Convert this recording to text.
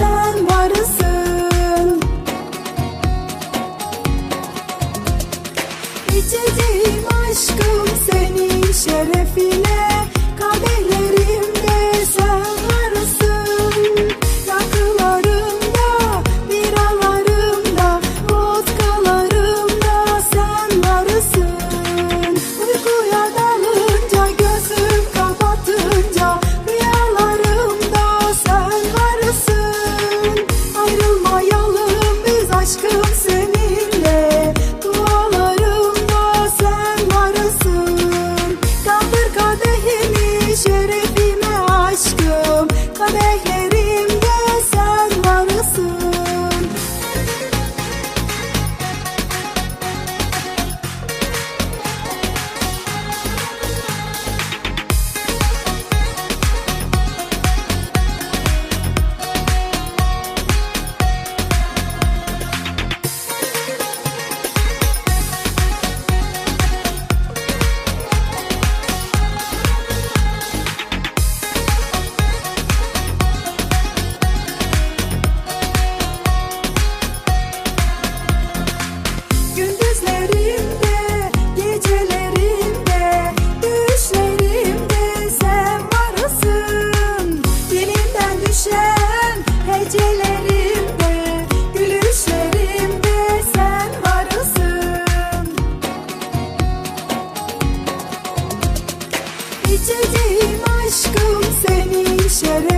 sen varsın. İçeceğim aşkım senin şerefin. quisiera içeceğim aşkım seni şeref